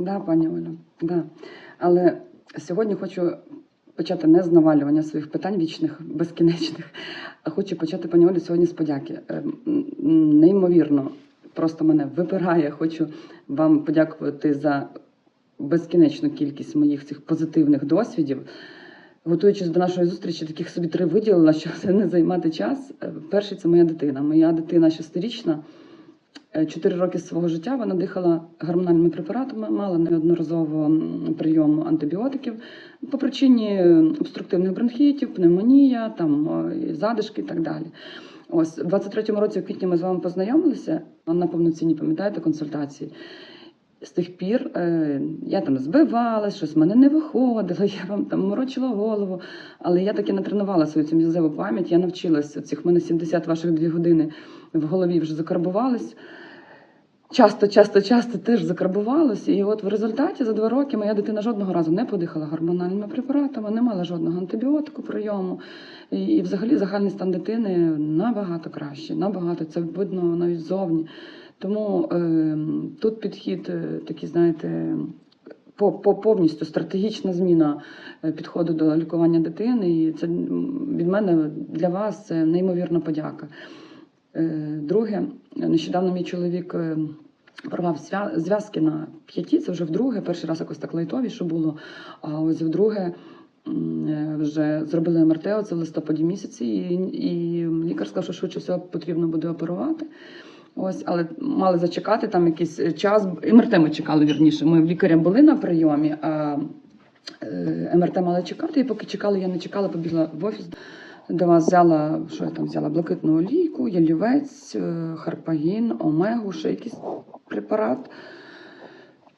Да, пані Оля, да. Але сьогодні хочу почати не з навалювання своїх питань вічних, безкінечних, а хочу почати, пані Олі, сьогодні з подяки. Е, Неймовірно, просто мене випирає. Хочу вам подякувати за безкінечну кількість моїх цих позитивних досвідів. Готуючись до нашої зустрічі, таких собі три виділила, щоб це не займати час. Е, Перший це моя дитина. Моя дитина шестирічна. Е, Чотири роки свого життя вона дихала гормональними препаратами, мала неодноразово прийом антибіотиків по причині обструктивних бронхітів, пневмонія, там е, задишки і так далі. Ось у 23-му році, в квітні, ми з вами познайомилися на повноцінні, пам'ятаєте, консультації. З тих пір е, я там збивалась, щось в мене не виходило, я вам там морочила голову. Але я таки натренувала свою цю м'язеву пам'ять, я навчилася цих в мене 70 ваших дві години в голові вже закарбувались. Часто, часто, часто теж закарбувалося. І от в результаті за два роки моя дитина жодного разу не подихала гормональними препаратами, не мала жодного антибіотику прийому. І, і взагалі загальний стан дитини набагато кращий, набагато це видно навіть ззовні. Тому е, тут підхід е, такий, знаєте, по, по повністю стратегічна зміна е, підходу до лікування дитини. І це від мене для вас це неймовірна подяка. Е, Друге, нещодавно мій чоловік е, порвав зв'язки на п'яті. Це вже вдруге. Перший раз якось так лайтовіше було. А ось вдруге вже зробили МРТ, це в листопаді місяці, і, і лікар сказав, що швидше всього потрібно буде оперувати. Ось, але мали зачекати там якийсь час. МРТ ми чекали вірніше. Ми в лікаря були на прийомі, а е, МРТ мали чекати. І поки чекали, я не чекала, побігла в офіс. До вас взяла, що я там взяла? Блакитну олійку, ялівець, е, харпагін, омегу, ще якийсь препарат.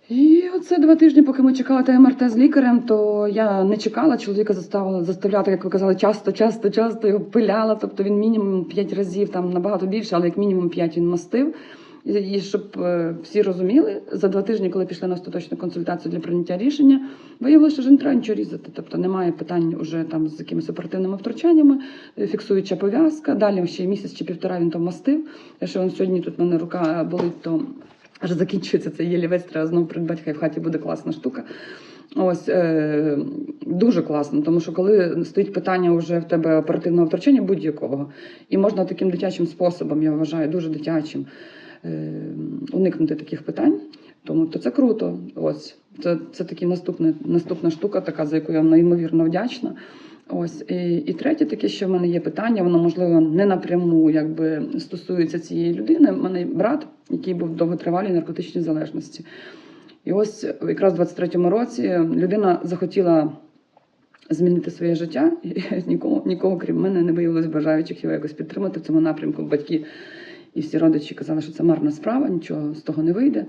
І оце два тижні, поки ми чекали те МРТ з лікарем, то я не чекала. Чоловіка заставила заставляти, як ви казали, часто, часто, часто його пиляла. Тобто він мінімум 5 разів, там набагато більше, але як мінімум 5 він мастив. І, щоб е, всі розуміли, за два тижні, коли пішли на остаточну консультацію для прийняття рішення, виявилося, що вже не треба нічого різати. Тобто немає питань уже там з якимись оперативними втручаннями, е, фіксуюча пов'язка. Далі ще місяць чи півтора він там мастив. Якщо він сьогодні тут в мене рука болить, то аж закінчується цей єлівець, треба знову придбати, хай в хаті буде класна штука. Ось е, дуже класно, тому що коли стоїть питання вже в тебе оперативного втручання будь-якого, і можна таким дитячим способом, я вважаю, дуже дитячим, е, уникнути таких питань, тому то це круто. Ось це, це такі наступна, наступна штука, така за яку я неймовірно вдячна. Ось і, і третє, таке, що в мене є питання, воно можливо не напряму якби стосується цієї людини. У мене брат, який був довготривалій наркотичній залежності. І ось якраз в 23-му році людина захотіла змінити своє життя, і нікого, нікого крім мене не виявилось бажаючих його якось підтримати в цьому напрямку. Батьки і всі родичі казали, що це марна справа, нічого з того не вийде.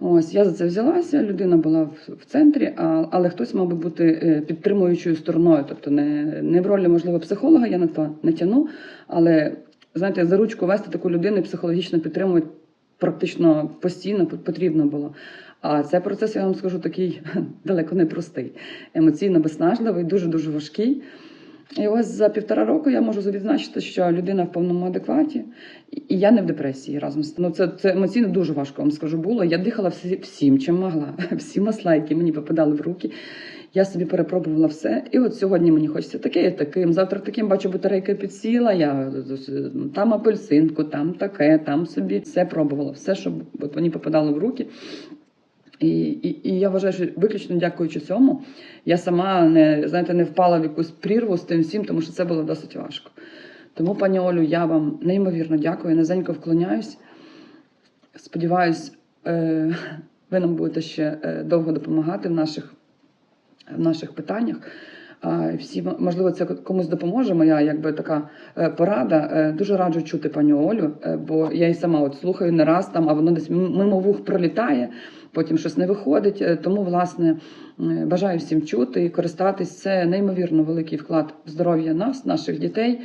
Ось я за це взялася. Людина була в, центрі, але хтось мав би бути е, підтримуючою стороною, тобто не, не в ролі, можливо, психолога, я на то не тяну, але знаєте, за ручку вести таку людину психологічно підтримувати практично постійно потрібно було. А цей процес, я вам скажу, такий далеко не простий, емоційно виснажливий, дуже дуже важкий. І ось за півтора року я можу відзначити, що людина в повному адекваті, і я не в депресії разом з ну, це, це емоційно дуже важко вам скажу було. Я дихала всі, всім, чим могла, всі масла, які мені попадали в руки. Я собі перепробувала все. І от сьогодні мені хочеться таке і таким. Завтра таким бачу, батарейка підсіла. Я там апельсинку, там таке, там собі все пробувала, все, що от мені попадало в руки. І, і, і я вважаю, що виключно дякуючи цьому, я сама не знаєте, не впала в якусь прірву з тим всім, тому що це було досить важко. Тому, пані Олю, я вам неймовірно дякую, низенько вклоняюсь. Сподіваюсь, е, ви нам будете ще е, довго допомагати в наших, в наших питаннях. Всі, можливо, це комусь допоможе. Моя якби така е, порада. Е, Дуже раджу чути пані Олю, е, бо я і сама от слухаю не раз там, а воно десь мимо вух пролітає, потім щось не виходить. Тому, власне, бажаю всім чути і користатись. Це неймовірно великий вклад в здоров'я нас, наших дітей,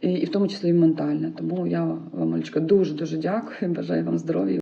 і, в тому числі і ментальне. Тому я вам, Олечка, дуже дуже дякую. Бажаю вам здоров'я.